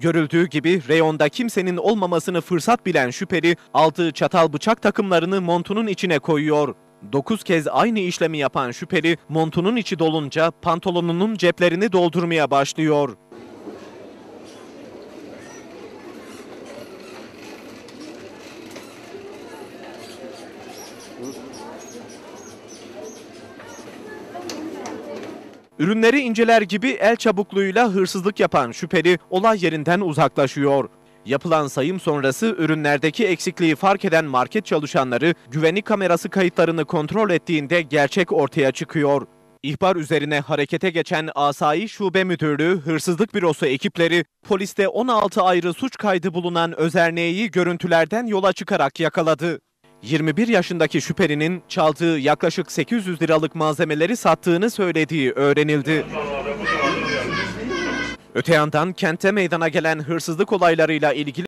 Görüldüğü gibi reyonda kimsenin olmamasını fırsat bilen şüpheli aldığı çatal bıçak takımlarını montunun içine koyuyor. 9 kez aynı işlemi yapan şüpheli montunun içi dolunca pantolonunun ceplerini doldurmaya başlıyor. Ürünleri inceler gibi el çabukluğuyla hırsızlık yapan şüpheli olay yerinden uzaklaşıyor. Yapılan sayım sonrası ürünlerdeki eksikliği fark eden market çalışanları güvenlik kamerası kayıtlarını kontrol ettiğinde gerçek ortaya çıkıyor. İhbar üzerine harekete geçen Asayi Şube Müdürlüğü Hırsızlık Bürosu ekipleri poliste 16 ayrı suç kaydı bulunan özerneği görüntülerden yola çıkarak yakaladı. 21 yaşındaki şüphelinin çaldığı yaklaşık 800 liralık malzemeleri sattığını söylediği öğrenildi. Öte yandan kente meydana gelen hırsızlık olaylarıyla ilgili